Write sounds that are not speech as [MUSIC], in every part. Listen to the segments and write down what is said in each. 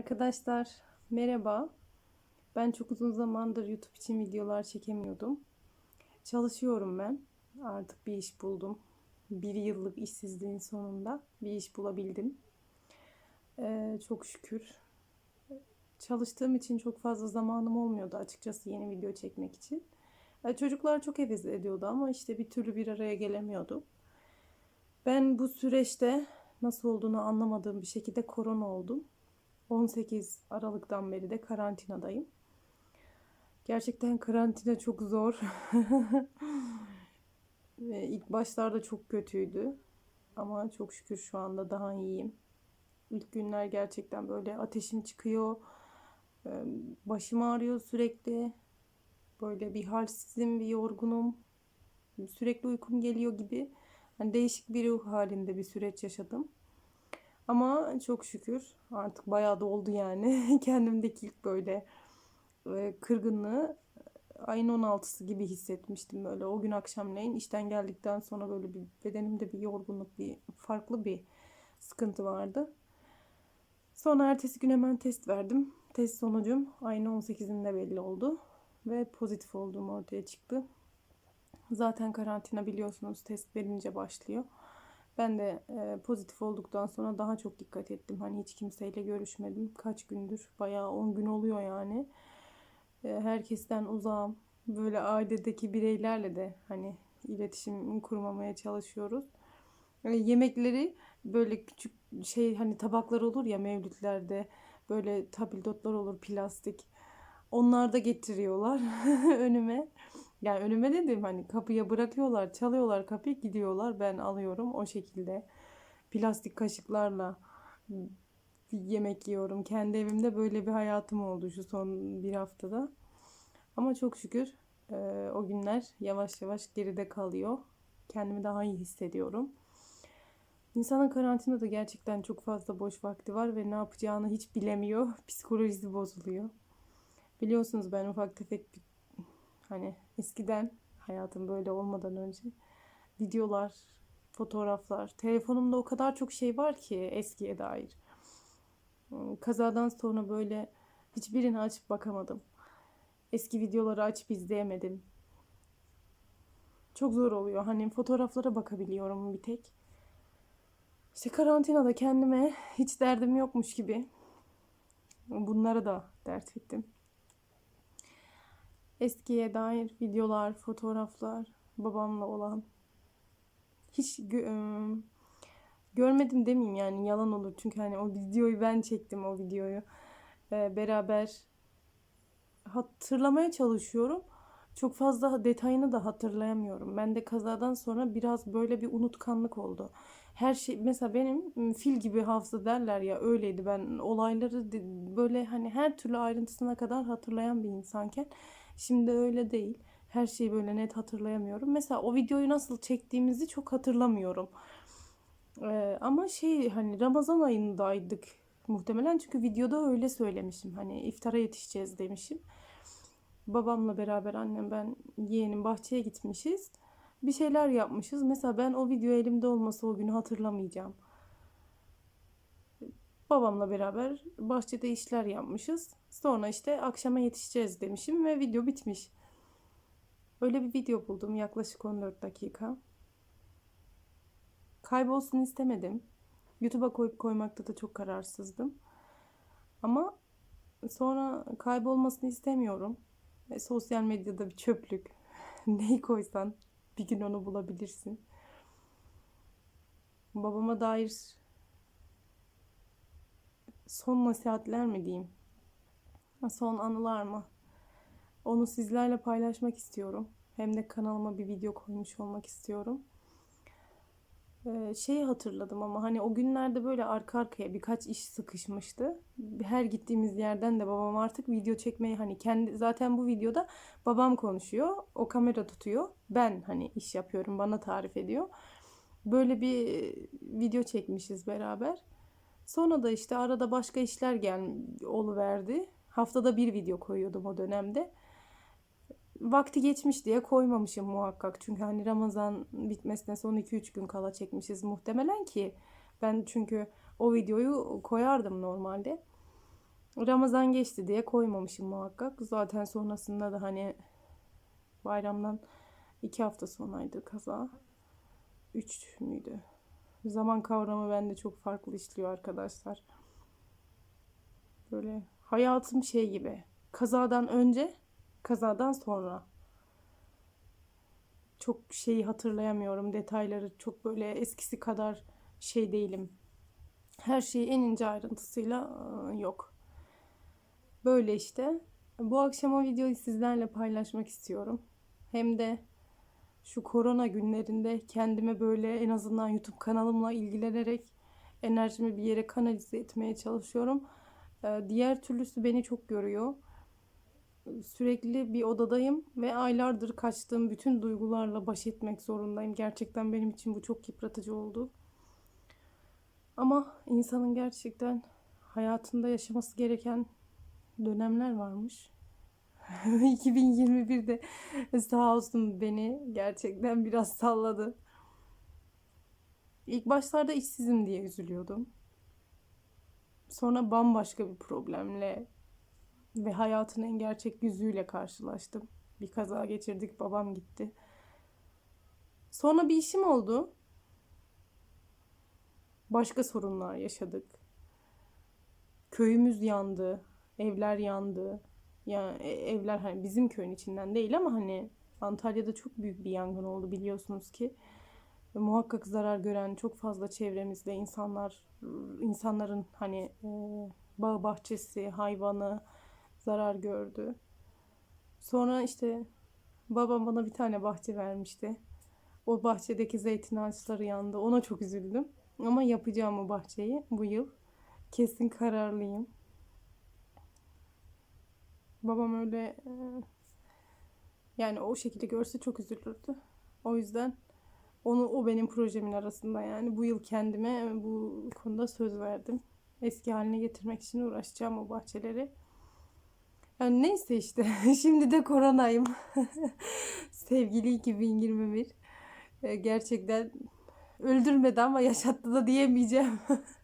Arkadaşlar merhaba. Ben çok uzun zamandır YouTube için videolar çekemiyordum. Çalışıyorum ben. Artık bir iş buldum. Bir yıllık işsizliğin sonunda bir iş bulabildim. Ee, çok şükür. Çalıştığım için çok fazla zamanım olmuyordu açıkçası yeni video çekmek için. Ee, çocuklar çok heves ediyordu ama işte bir türlü bir araya gelemiyordum. Ben bu süreçte nasıl olduğunu anlamadığım bir şekilde korona oldum. 18 Aralık'tan beri de karantinadayım. Gerçekten karantina çok zor. [LAUGHS] Ve ilk başlarda çok kötüydü. Ama çok şükür şu anda daha iyiyim. İlk günler gerçekten böyle ateşim çıkıyor. Başım ağrıyor sürekli. Böyle bir halsizim, bir yorgunum. Sürekli uykum geliyor gibi. Yani değişik bir ruh halinde bir süreç yaşadım. Ama çok şükür artık bayağı da oldu yani. [LAUGHS] Kendimdeki ilk böyle e, kırgınlığı ayın 16'sı gibi hissetmiştim böyle. O gün akşamleyin işten geldikten sonra böyle bir bedenimde bir yorgunluk, bir farklı bir sıkıntı vardı. Sonra ertesi gün hemen test verdim. Test sonucum ayın 18'inde belli oldu ve pozitif olduğum ortaya çıktı. Zaten karantina biliyorsunuz test verince başlıyor. Ben de e, pozitif olduktan sonra daha çok dikkat ettim. Hani hiç kimseyle görüşmedim. Kaç gündür? Bayağı 10 gün oluyor yani. E, herkesten uzağım. Böyle ailedeki bireylerle de hani iletişim kurmamaya çalışıyoruz. E, yemekleri böyle küçük şey hani tabaklar olur ya mevlütlerde. Böyle tabildotlar olur plastik. Onlar da getiriyorlar [LAUGHS] önüme. Yani önüme dedim hani kapıya bırakıyorlar, çalıyorlar kapıyı gidiyorlar. Ben alıyorum o şekilde. Plastik kaşıklarla yemek yiyorum. Kendi evimde böyle bir hayatım oldu şu son bir haftada. Ama çok şükür e, o günler yavaş yavaş geride kalıyor. Kendimi daha iyi hissediyorum. İnsanın karantinada gerçekten çok fazla boş vakti var ve ne yapacağını hiç bilemiyor. [LAUGHS] Psikolojisi bozuluyor. Biliyorsunuz ben ufak tefek bir Hani eskiden hayatım böyle olmadan önce videolar, fotoğraflar, telefonumda o kadar çok şey var ki eskiye dair. Hmm, kazadan sonra böyle hiçbirini açıp bakamadım. Eski videoları açıp izleyemedim. Çok zor oluyor. Hani fotoğraflara bakabiliyorum bir tek. İşte karantinada kendime hiç derdim yokmuş gibi bunlara da dert ettim. Eskiye dair videolar, fotoğraflar, babamla olan. Hiç gö- görmedim demeyeyim yani yalan olur. Çünkü hani o videoyu ben çektim o videoyu. Ee, beraber hatırlamaya çalışıyorum. Çok fazla detayını da hatırlayamıyorum. Ben de kazadan sonra biraz böyle bir unutkanlık oldu. Her şey mesela benim fil gibi hafıza derler ya öyleydi. Ben olayları böyle hani her türlü ayrıntısına kadar hatırlayan bir insanken Şimdi öyle değil. Her şeyi böyle net hatırlayamıyorum. Mesela o videoyu nasıl çektiğimizi çok hatırlamıyorum. Ee, ama şey hani Ramazan ayındaydık muhtemelen çünkü videoda öyle söylemişim. Hani iftara yetişeceğiz demişim. Babamla beraber annem ben yeğenim bahçeye gitmişiz. Bir şeyler yapmışız. Mesela ben o video elimde olmasa o günü hatırlamayacağım. Babamla beraber bahçede işler yapmışız. Sonra işte akşama yetişeceğiz demişim ve video bitmiş. Öyle bir video buldum yaklaşık 14 dakika. Kaybolsun istemedim. YouTube'a koyup koymakta da çok kararsızdım. Ama sonra kaybolmasını istemiyorum. E, sosyal medyada bir çöplük. [LAUGHS] Neyi koysan bir gün onu bulabilirsin. Babama dair son nasihatler mi diyeyim? Son anılar mı? Onu sizlerle paylaşmak istiyorum. Hem de kanalıma bir video koymuş olmak istiyorum. Ee, şeyi hatırladım ama hani o günlerde böyle arka arkaya birkaç iş sıkışmıştı. Her gittiğimiz yerden de babam artık video çekmeyi hani kendi zaten bu videoda babam konuşuyor. O kamera tutuyor. Ben hani iş yapıyorum. Bana tarif ediyor. Böyle bir video çekmişiz beraber. Sonra da işte arada başka işler gel verdi. Haftada bir video koyuyordum o dönemde. Vakti geçmiş diye koymamışım muhakkak. Çünkü hani Ramazan bitmesine son 2-3 gün kala çekmişiz muhtemelen ki. Ben çünkü o videoyu koyardım normalde. Ramazan geçti diye koymamışım muhakkak. Zaten sonrasında da hani bayramdan iki hafta sonraydı kaza. Üç müydü? Zaman kavramı bende çok farklı işliyor arkadaşlar. Böyle hayatım şey gibi. Kazadan önce, kazadan sonra. Çok şeyi hatırlayamıyorum. Detayları çok böyle eskisi kadar şey değilim. Her şeyi en ince ayrıntısıyla yok. Böyle işte. Bu akşam o videoyu sizlerle paylaşmak istiyorum. Hem de şu korona günlerinde kendime böyle en azından YouTube kanalımla ilgilenerek enerjimi bir yere kanalize etmeye çalışıyorum. Ee, Diğer türlüsü beni çok görüyor. Sürekli bir odadayım ve aylardır kaçtığım bütün duygularla baş etmek zorundayım. Gerçekten benim için bu çok yıpratıcı oldu. Ama insanın gerçekten hayatında yaşaması gereken dönemler varmış. [LAUGHS] 2021'de sağ olsun beni gerçekten biraz salladı. İlk başlarda işsizim diye üzülüyordum. Sonra bambaşka bir problemle ve hayatın en gerçek yüzüyle karşılaştım. Bir kaza geçirdik, babam gitti. Sonra bir işim oldu. Başka sorunlar yaşadık. Köyümüz yandı, evler yandı. Ya e, evler hani bizim köyün içinden değil ama hani Antalya'da çok büyük bir yangın oldu biliyorsunuz ki. Ve muhakkak zarar gören çok fazla çevremizde insanlar insanların hani e, bağ bahçesi, hayvanı zarar gördü. Sonra işte babam bana bir tane bahçe vermişti. O bahçedeki zeytin ağaçları yandı. Ona çok üzüldüm. Ama yapacağım o bahçeyi bu yıl. Kesin kararlıyım. Babam öyle e, yani o şekilde görse çok üzülürdü. O yüzden onu o benim projemin arasında yani bu yıl kendime bu konuda söz verdim. Eski haline getirmek için uğraşacağım o bahçeleri. Yani neyse işte [LAUGHS] şimdi de koronayım. [LAUGHS] Sevgili 2021. E, Gerçekten öldürmedi ama yaşattı da diyemeyeceğim. [LAUGHS]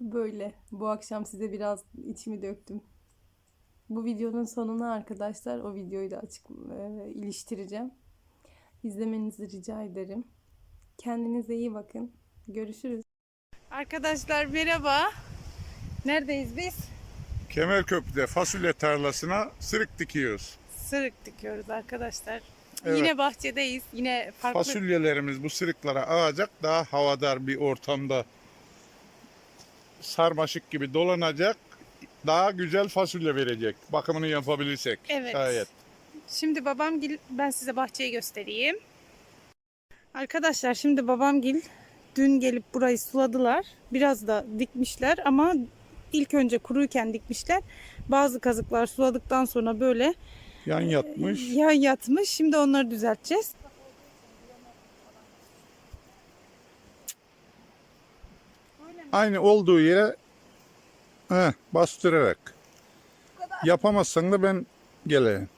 Böyle. Bu akşam size biraz içimi döktüm. Bu videonun sonuna arkadaşlar o videoyu da açık e, iliştireceğim. İzlemenizi rica ederim. Kendinize iyi bakın. Görüşürüz. Arkadaşlar merhaba. Neredeyiz biz? Kemerköprü'de fasulye tarlasına sırık dikiyoruz. Sırık dikiyoruz arkadaşlar. Evet. Yine bahçedeyiz. Yine farklı Fasulyelerimiz bu sırıklara ağacak. Daha havadar bir ortamda sarmaşık gibi dolanacak. Daha güzel fasulye verecek. Bakımını yapabilirsek. Evet. Şayet. Şimdi babam gil ben size bahçeyi göstereyim. Arkadaşlar şimdi babam gil dün gelip burayı suladılar. Biraz da dikmişler ama ilk önce kuruyken dikmişler. Bazı kazıklar suladıktan sonra böyle Yan yatmış. yan yatmış. Şimdi onları düzelteceğiz. Aynı olduğu yere heh, bastırarak. Yapamazsan da ben geleyim.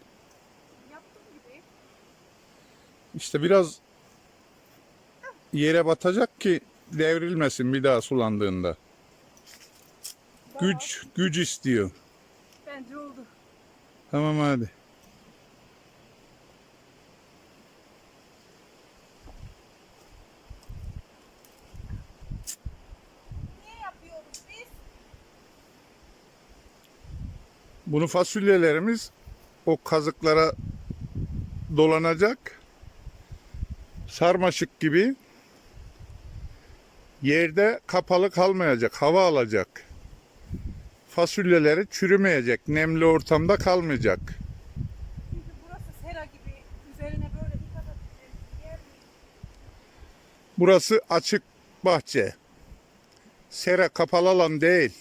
İşte biraz yere batacak ki devrilmesin bir daha sulandığında. Güç, güç istiyor. Bence oldu. Tamam hadi. Bunu fasulyelerimiz o kazıklara dolanacak. Sarmaşık gibi yerde kapalı kalmayacak, hava alacak. Fasulyeleri çürümeyecek, nemli ortamda kalmayacak. Çünkü burası sera gibi üzerine böyle dikkat edeceğiz. Yer değil. Burası açık bahçe. Sera kapalı alan değil.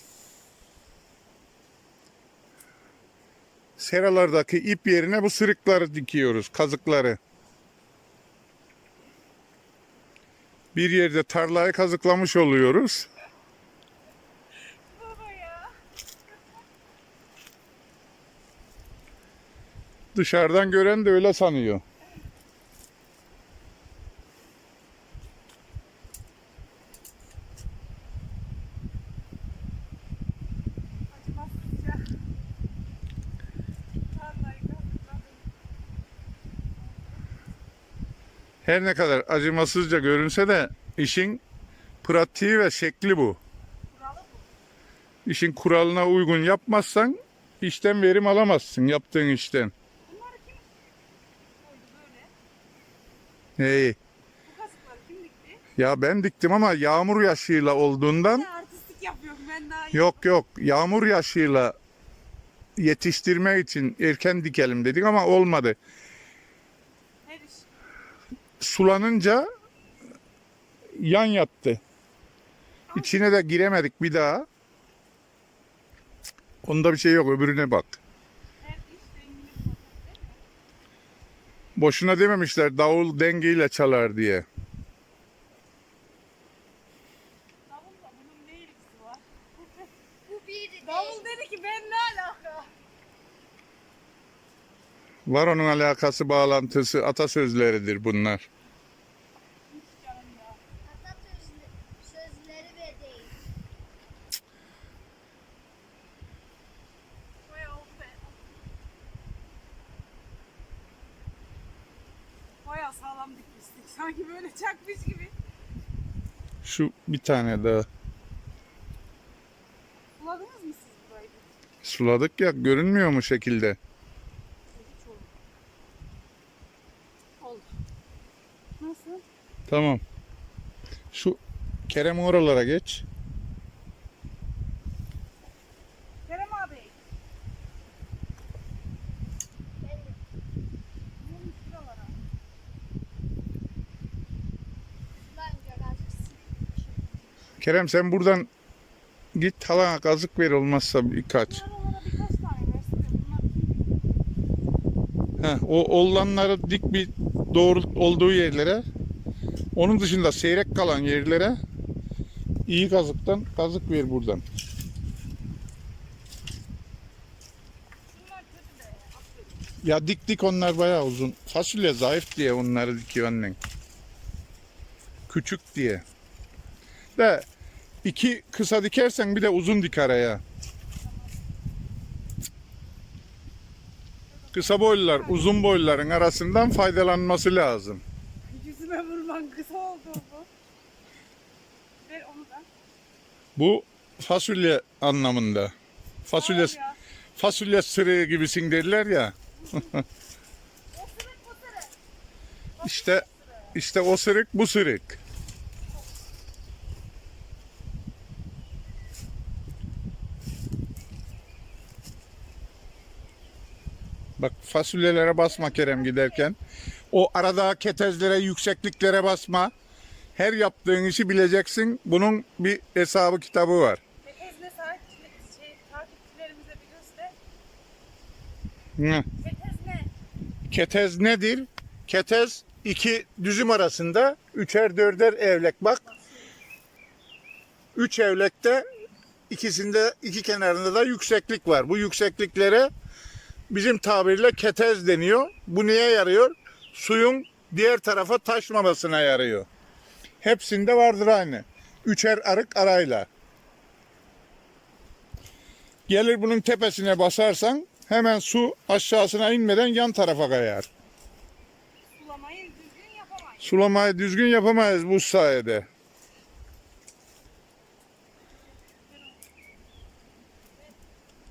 Seralardaki ip yerine bu sırıkları dikiyoruz, kazıkları. Bir yerde tarlayı kazıklamış oluyoruz. Dışarıdan gören de öyle sanıyor. Her ne kadar acımasızca görünse de işin pratiği ve şekli bu. Kuralı bu. İşin kuralına uygun yapmazsan işten verim alamazsın yaptığın işten. Dikti? ya ben diktim ama yağmur yaşıyla olduğundan artistik yapıyorum ben daha. yok yok yağmur yaşıyla yetiştirmek için erken dikelim dedik ama olmadı. Sulanınca yan yattı. İçine de giremedik bir daha. Onda bir şey yok öbürüne bak. Boşuna dememişler davul dengeyle çalar diye. Davul dedi ki ben ne alaka? Var onun alakası bağlantısı atasözleridir bunlar. Bayağı sağlam dikmiştik. Sanki böyle çakmış gibi. Şu bir tane daha Buladınız mı siz burayı? suladık ya görünmüyor mu şekilde? Hiç oldu. Oldu. Nasıl? Tamam. Şu Kerem oralara geç. Kerem abi. Kerem sen buradan git halana kazık ver olmazsa birkaç. Heh, o olanları dik bir doğru olduğu yerlere onun dışında seyrek kalan yerlere iyi kazıktan kazık ver buradan. Ya dik dik onlar bayağı uzun. Fasulye zayıf diye onları dikiyor annen. Küçük diye. De iki kısa dikersen bir de uzun dik araya. Kısa boylular uzun boyluların arasından faydalanması lazım. Vurman kısa oldu bu. Ver onu da. Bu fasulye anlamında. Fasulye ya. fasulye sırığı gibisin derler ya. [LAUGHS] İşte işte o sırık bu sırık. Bak fasulyelere basma Kerem giderken. O arada ketezlere, yüksekliklere basma. Her yaptığın işi bileceksin. Bunun bir hesabı kitabı var. Fetezle sahip şey, takipçilerimize bir göster. Hı. Fetez ne? Ketez nedir? Ketez iki düzüm arasında üçer dörder evlek. Bak. Üç evlekte ikisinde iki kenarında da yükseklik var. Bu yüksekliklere bizim tabirle ketez deniyor. Bu niye yarıyor? Suyun diğer tarafa taşmamasına yarıyor. Hepsinde vardır aynı. Üçer arık arayla. Gelir bunun tepesine basarsan hemen su aşağısına inmeden yan tarafa kayar. Sulamayı düzgün yapamayız. Sulamayı düzgün yapamayız bu sayede.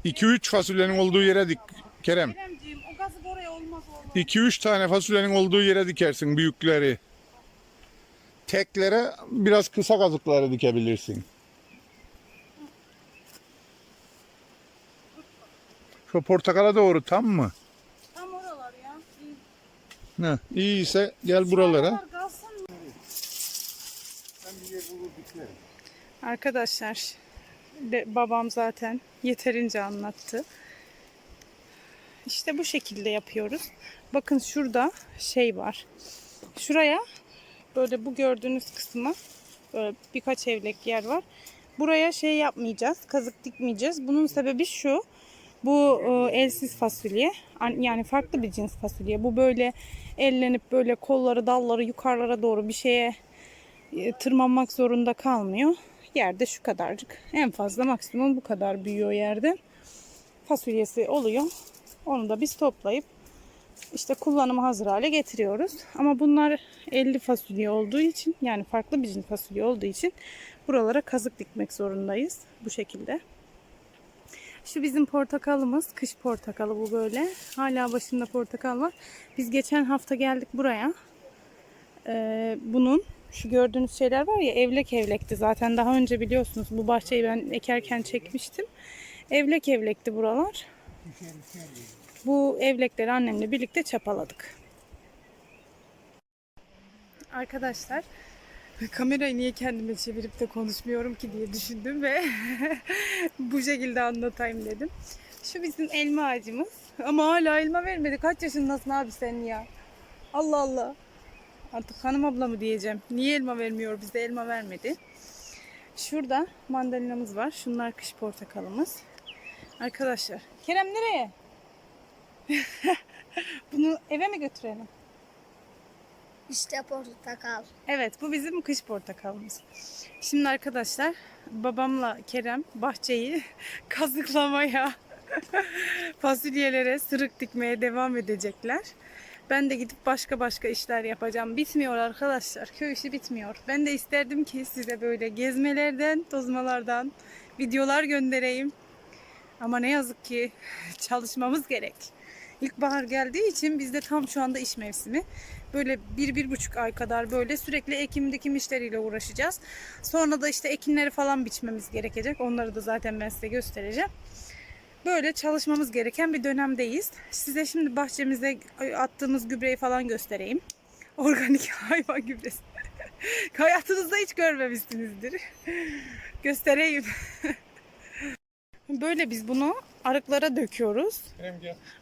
İki üç fasulyenin olduğu yere dik Kerem. Keremciğim o gazı oraya olmaz oğlum. 2-3 tane fasulyenin olduğu yere dikersin büyükleri. Teklere biraz kısa kazıkları dikebilirsin. Şu portakala doğru tam mı? Tam oralar ya. İyi. Ne? İyiyse gel buralara. Arkadaşlar de, babam zaten yeterince anlattı. İşte bu şekilde yapıyoruz. Bakın şurada şey var. Şuraya böyle bu gördüğünüz kısma böyle birkaç evlek yer var. Buraya şey yapmayacağız. Kazık dikmeyeceğiz. Bunun sebebi şu. Bu e, elsiz fasulye. An- Yani farklı bir cins fasulye. Bu böyle ellenip böyle kolları dalları yukarılara doğru bir şeye e, tırmanmak zorunda kalmıyor. Yerde şu kadarcık. En fazla maksimum bu kadar büyüyor yerde. Fasulyesi oluyor. Onu da biz toplayıp işte kullanıma hazır hale getiriyoruz. Ama bunlar 50 fasulye olduğu için yani farklı bir fasulye olduğu için buralara kazık dikmek zorundayız bu şekilde. Şu bizim portakalımız. Kış portakalı bu böyle. Hala başında portakal var. Biz geçen hafta geldik buraya. Ee, bunun şu gördüğünüz şeyler var ya evlek evlekti zaten. Daha önce biliyorsunuz bu bahçeyi ben ekerken çekmiştim. Evlek evlekti buralar. Bu evlekleri annemle birlikte çapaladık. Arkadaşlar kamerayı niye kendime çevirip de konuşmuyorum ki diye düşündüm ve [LAUGHS] bu şekilde anlatayım dedim. Şu bizim elma ağacımız. Ama hala elma vermedi. Kaç yaşındasın abi sen ya? Allah Allah. Artık hanım abla mı diyeceğim. Niye elma vermiyor bize elma vermedi. Şurada mandalinamız var. Şunlar kış portakalımız. Arkadaşlar. Kerem nereye? [LAUGHS] Bunu eve mi götürelim? İşte portakal. Evet bu bizim kış portakalımız. Şimdi arkadaşlar babamla Kerem bahçeyi [LAUGHS] kazıklamaya, [LAUGHS] fasulyelere sırık dikmeye devam edecekler. Ben de gidip başka başka işler yapacağım. Bitmiyor arkadaşlar. Köy işi bitmiyor. Ben de isterdim ki size böyle gezmelerden, tozmalardan videolar göndereyim. Ama ne yazık ki çalışmamız gerek. İlkbahar geldiği için bizde tam şu anda iş mevsimi. Böyle bir, bir buçuk ay kadar böyle sürekli ekim dikim işleriyle uğraşacağız. Sonra da işte ekinleri falan biçmemiz gerekecek. Onları da zaten ben size göstereceğim. Böyle çalışmamız gereken bir dönemdeyiz. Size şimdi bahçemize attığımız gübreyi falan göstereyim. Organik [LAUGHS] hayvan gübresi. Hayatınızda hiç görmemişsinizdir. Göstereyim. [LAUGHS] Böyle biz bunu arıklara döküyoruz.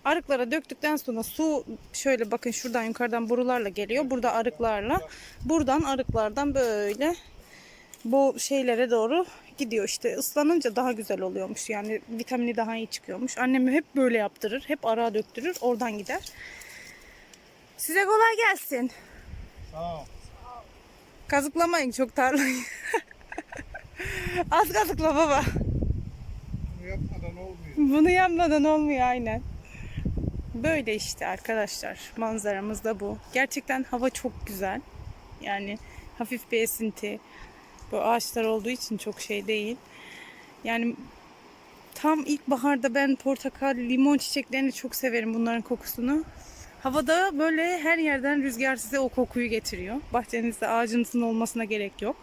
Arıklara döktükten sonra su şöyle bakın şuradan yukarıdan borularla geliyor. Burada arıklarla. Buradan arıklardan böyle bu şeylere doğru gidiyor işte. Islanınca daha güzel oluyormuş. Yani vitamini daha iyi çıkıyormuş. Annem hep böyle yaptırır. Hep arağa döktürür. Oradan gider. Size kolay gelsin. Sağ ol. Kazıklamayın çok tarlayı. [LAUGHS] Az kazıkla baba. [LAUGHS] Bunu yapmadan olmuyor. Aynen. Böyle işte arkadaşlar manzaramız da bu. Gerçekten hava çok güzel. Yani hafif bir esinti. Bu ağaçlar olduğu için çok şey değil. Yani tam ilkbaharda ben portakal, limon çiçeklerini çok severim bunların kokusunu. Havada böyle her yerden rüzgar size o kokuyu getiriyor. Bahçenizde ağacınızın olmasına gerek yok.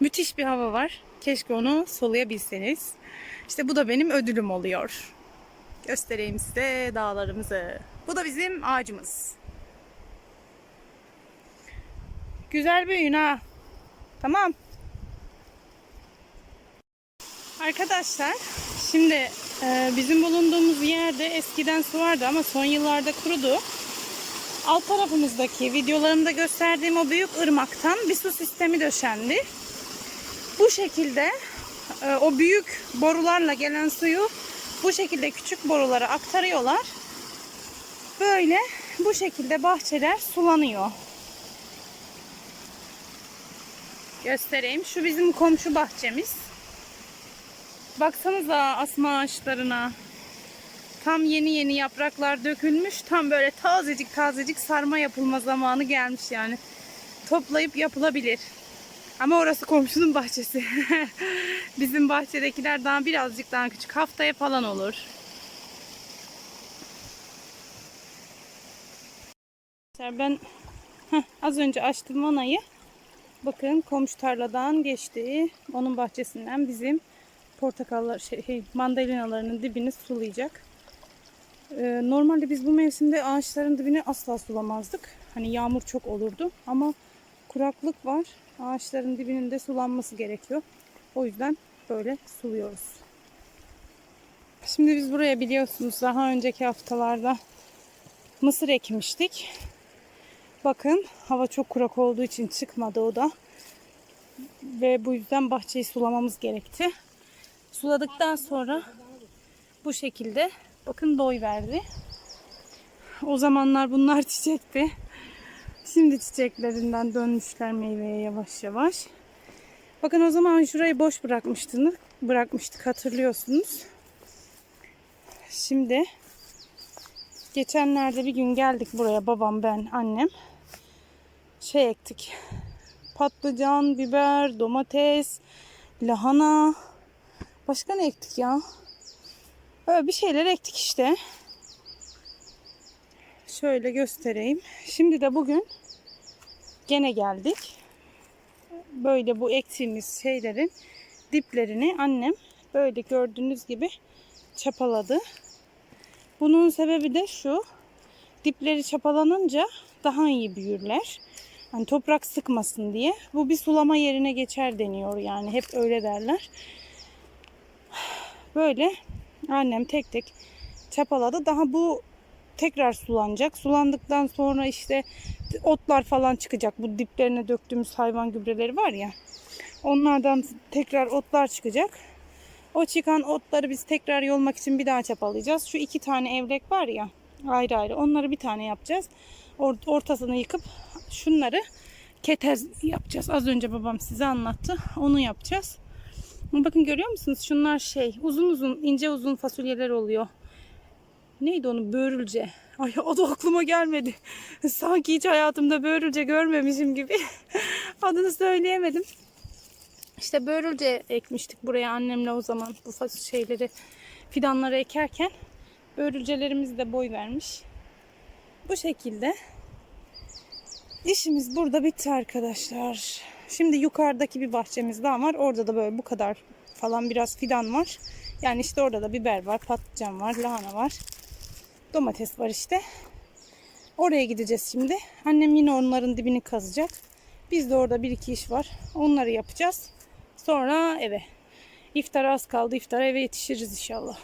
Müthiş bir hava var. Keşke onu soluyabilseniz. İşte bu da benim ödülüm oluyor. Göstereyim size dağlarımızı. Bu da bizim ağacımız. Güzel büyüyün ha. Tamam. Arkadaşlar şimdi e, bizim bulunduğumuz yerde eskiden su vardı ama son yıllarda kurudu. Alt tarafımızdaki videolarımda gösterdiğim o büyük ırmaktan bir su sistemi döşendi. Bu şekilde e, o büyük borularla gelen suyu bu şekilde küçük borulara aktarıyorlar. Böyle bu şekilde bahçeler sulanıyor. Göstereyim. Şu bizim komşu bahçemiz. Baksanıza asma ağaçlarına. Tam yeni yeni yapraklar dökülmüş. Tam böyle tazecik tazecik sarma yapılma zamanı gelmiş yani. Toplayıp yapılabilir. Ama orası komşunun bahçesi. [LAUGHS] Bizim bahçedekiler daha birazcık daha küçük. Haftaya falan olur. Ben heh, az önce açtım vanayı. Bakın komşu tarladan geçti. Onun bahçesinden bizim portakallar, şey, mandalinalarının dibini sulayacak. Ee, normalde biz bu mevsimde ağaçların dibini asla sulamazdık. Hani yağmur çok olurdu ama kuraklık var. Ağaçların dibinin de sulanması gerekiyor. O yüzden böyle suluyoruz. Şimdi biz buraya biliyorsunuz daha önceki haftalarda mısır ekmiştik. Bakın hava çok kurak olduğu için çıkmadı o da. Ve bu yüzden bahçeyi sulamamız gerekti. Suladıktan sonra bu şekilde bakın doy verdi. O zamanlar bunlar [LAUGHS] çiçekti. Şimdi çiçeklerinden dönmüşler meyveye yavaş yavaş. Bakın o zaman şurayı boş bırakmıştınız. Bırakmıştık hatırlıyorsunuz. Şimdi Geçenlerde bir gün geldik buraya babam, ben, annem. Şey ektik. Patlıcan, biber, domates, lahana. Başka ne ektik ya? Öyle bir şeyler ektik işte. Şöyle göstereyim. Şimdi de bugün gene geldik. Böyle bu ektiğimiz şeylerin diplerini annem böyle gördüğünüz gibi çapaladı. Bunun sebebi de şu. Dipleri çapalanınca daha iyi büyürler. Hani toprak sıkmasın diye. Bu bir sulama yerine geçer deniyor yani. Hep öyle derler. Böyle annem tek tek çapaladı. Daha bu tekrar sulanacak. Sulandıktan sonra işte otlar falan çıkacak. Bu diplerine döktüğümüz hayvan gübreleri var ya. Onlardan tekrar otlar çıkacak. O çıkan otları biz tekrar yolmak için bir daha çapalayacağız. Şu iki tane evlek var ya ayrı ayrı onları bir tane yapacağız. Or- ortasını yıkıp şunları ketez yapacağız. Az önce babam size anlattı. Onu yapacağız. Bakın görüyor musunuz? Şunlar şey uzun uzun ince uzun fasulyeler oluyor. Neydi onu? Börülce. Ay o da aklıma gelmedi. Sanki hiç hayatımda börülce görmemişim gibi. [LAUGHS] Adını söyleyemedim. İşte börülce ekmiştik buraya annemle o zaman bu fasulye şeyleri fidanları ekerken börülcelerimiz de boy vermiş. Bu şekilde işimiz burada bitti arkadaşlar. Şimdi yukarıdaki bir bahçemiz daha var. Orada da böyle bu kadar falan biraz fidan var. Yani işte orada da biber var, patlıcan var, lahana var. Domates var işte. Oraya gideceğiz şimdi. Annem yine onların dibini kazacak. Biz de orada bir iki iş var. Onları yapacağız. Sonra eve. İftara az kaldı. İftara eve yetişiriz inşallah.